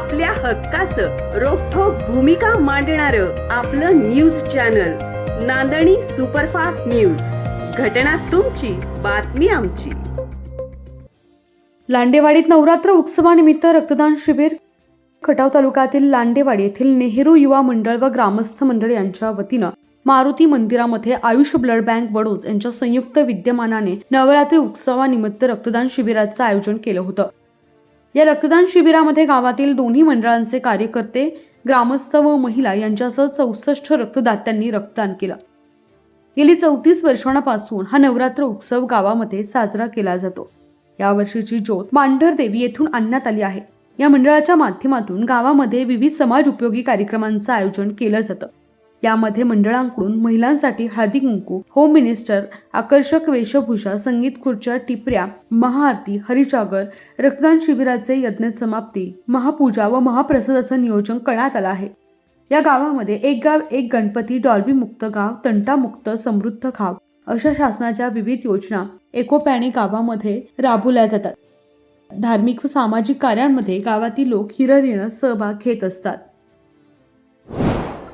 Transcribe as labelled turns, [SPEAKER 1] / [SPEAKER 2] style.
[SPEAKER 1] आपल्या हक्काचं रोखोक भूमिका मांडणार आपलं news channel Nandani superfast news. घटना तुमची बातमी आमची.
[SPEAKER 2] लांडेवाडीत नवरात्र उत्सवानिमित्त रक्तदान शिबिर. खटाव तालुक्यातील लांडेवाडी येथील नेहरू युवा मंडळ व ग्रामस्थ मंडळ यांच्या वतीनं मारुती मंदिरामध्ये आयुष ब्लड बँक वडोज यांच्या संयुक्त विद्यमानाने नवरात्री उत्सवानिमित्त रक्तदान शिबिराचं आयोजन केलं होतं. या रक्तदान शिबिरामध्ये गावातील दोन्ही मंडळांचे कार्यकर्ते ग्रामस्थ व महिला यांच्यासह चौसष्ट रक्तदात्यांनी रक्तदान केलं. गेली चौतीस वर्षांपासून हा नवरात्र उत्सव गावामध्ये साजरा केला जातो. यावर्षीची ज्योत मांढरदेवी येथून आणण्यात आली आहे. या मंडळाच्या माध्यमातून गावामध्ये विविध समाज उपयोगी कार्यक्रमांचं आयोजन केलं जातं. यामध्ये मंडळांकडून महिलांसाठी हळदी कुंकू होम मिनिस्टर आकर्षक वेशभूषा संगीत खुर्च्या टिपऱ्या महाआरती हरिजागर रक्तदान शिबिराचे यज्ञ समाप्ती महापूजा व महाप्रसादाचं नियोजन करण्यात आलं आहे. या गावामध्ये एक गाव एक गणपती डॉल्बी मुक्त गाव तंटामुक्त समृद्ध गाव अशा शासनाच्या विविध योजना एकोप्याने गावामध्ये राबवल्या जातात. धार्मिक व सामाजिक कार्यांमध्ये गावातील लोक हिररीनं सहभाग घेत असतात.